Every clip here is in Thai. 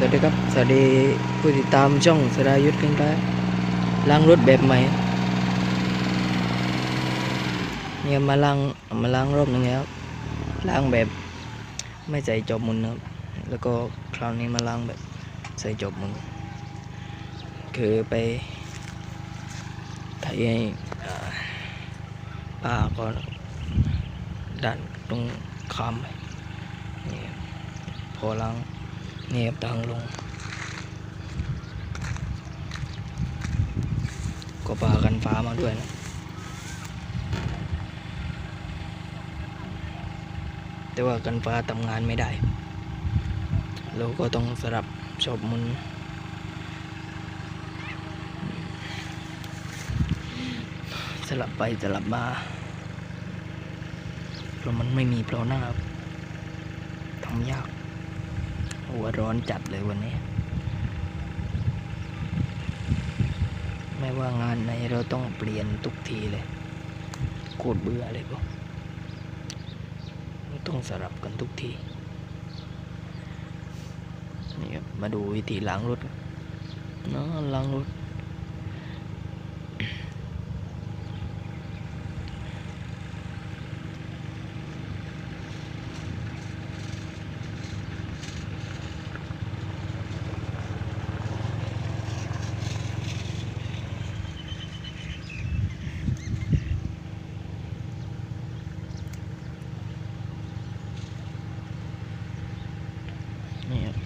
สวัสดีครับ สวัสดีผู้ติดตามช่องสรายุทธ์กันไปล้างรถแบบใหม่เนี่ยมาล้างมาล้างรอบหนึงแล้วล้างแบบไม่ใส่จอบมุนนะครับแล้วก็คราวนี้มาล้างแบบใส่จอบมุนคือไปไถป่าป้าก่อนดันตรงคามไปนี่พอล้าง นี่ครับทางลง ก็ปากันฟ้ามาด้วยนะแต่ว่ากันฟ้าทำงานไม่ได้ เราก็ต้องสลับชอบมุนสลับไปสลับมาเพราะมันไม่มีเปล่าหน้าครับทำยาก หัวร้อนจัดเลยวันนี้ ไม่ว่างานไหนเราต้องเปลี่ยนทุกทีเลยโคตรเบื่อเลยพวกต้องสลับกันทุกทีนี่ครับมาดูวิธีล้างรถเนาะล้างรถ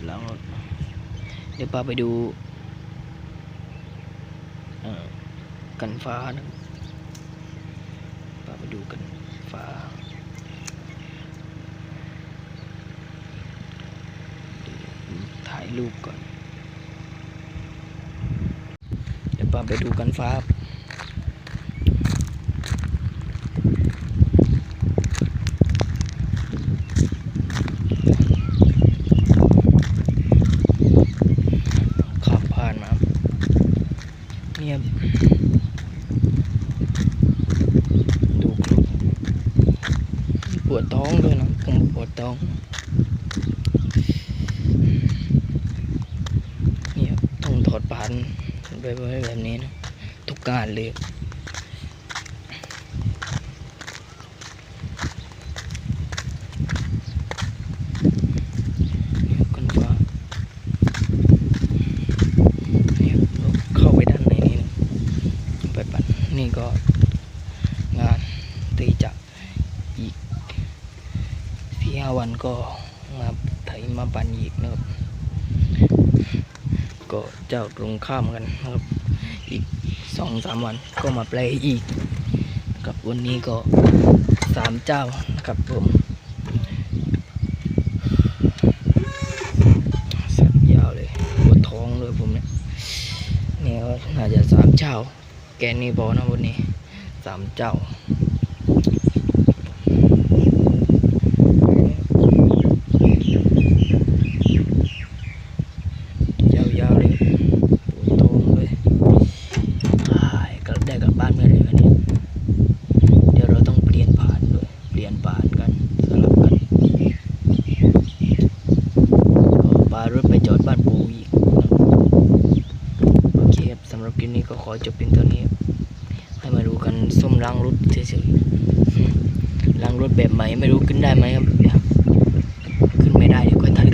นี่ครับล้างรถเดี๋ยวพาไปดูกันฟ้านะพาไปดูกันฟ้าถ่ายรูปก่อน เดี๋ยวพาไปดูกันฟ้า ขับผ่านมา เงียบดูครุปวดท้องด้วยนะผมปวดท้องเงียต้องถอดปานไว้แบบนี้นะ ทุกการเลยกันฟ้า เนี่ยเราเข้าไปด้านในนี่นะไปปั่ นี่ก็งานตีจะอีกสี่ห้าวันก็มาไถมาปั่นอีกนะครับ ก็เจ้าตรงข้ามกันนะครับ อีกสองสามวันก็มาแปลอีกกับวันนี้ก็สามเจ้านะครับผมสัตว์ยาวเลยปวดท้องเลยผมเนี่ยนี่ก็น่าจะสามเจ้า แกนนี่พอนะวันนี้สามเจ้ายาวๆเลยปวดท้องเลยอ้ายกลับได้กลับบ้านเมื่อไหร่วะเดี๋ยวเราต้องเปลี่ยนผ่านด้วยเปลี่ยนผ่านกันสลับกันก็ปารถไปจอดบ้านปูอีก โอเคครับสำหรับคลิปนี้ก็ขอจบเพียงเท่านี้ ล้างรถเฉยๆล้างรถแบบใหม่ไม่รู้ขึ้นได้ไหมครับ ขึ้นไม่ได้เดี๋ยวค่อยตัด